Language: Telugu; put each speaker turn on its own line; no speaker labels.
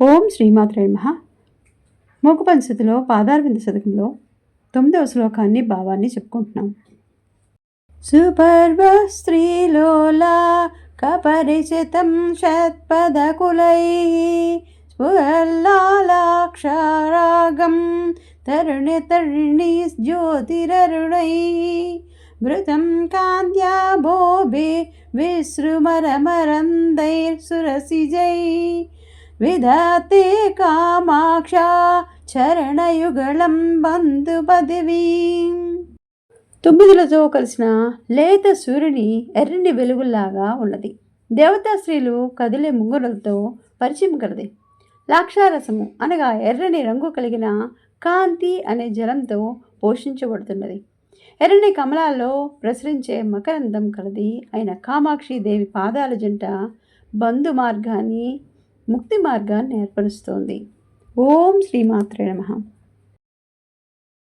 ఓం శ్రీమాత్రే మహ పాదార్వింద శతకంలో తొమ్మిదవ శ్లోకాన్ని భావాన్ని చెప్పుకుంటున్నాం. సుపర్వ స్త్రీలోలా కపరిచితం షత్పదకులై స్ఫుల్లాక్షారాగం తరుణి తరుణి జ్యోతిరరుణై కాంత్యా భోభి भोभे विसृमरमरन्दैर्सुरसिजै విధాతే కామాక్ష చరణయుగళం బంధు పదవీ. తుమ్మిదులతో కలిసిన లేత సూర్యుని ఎర్రని వెలుగుల్లాగా ఉన్నది. దేవతా స్త్రీలు కదిలే ముంగురులతో పరిచయం కలది. లాక్షారసము అనగా ఎర్రని రంగు కలిగిన కాంతి అనే జలంతో పోషించబడుతున్నది. ఎర్రని కమలాల్లో ప్రసరించే మకరందం కలది. అయిన కామాక్షి దేవి పాదాల జంట బంధు మార్గాన్ని ముక్తి మార్గాన్ని ఏర్పరుస్తోంది. ఓం శ్రీమాత్రే నమ.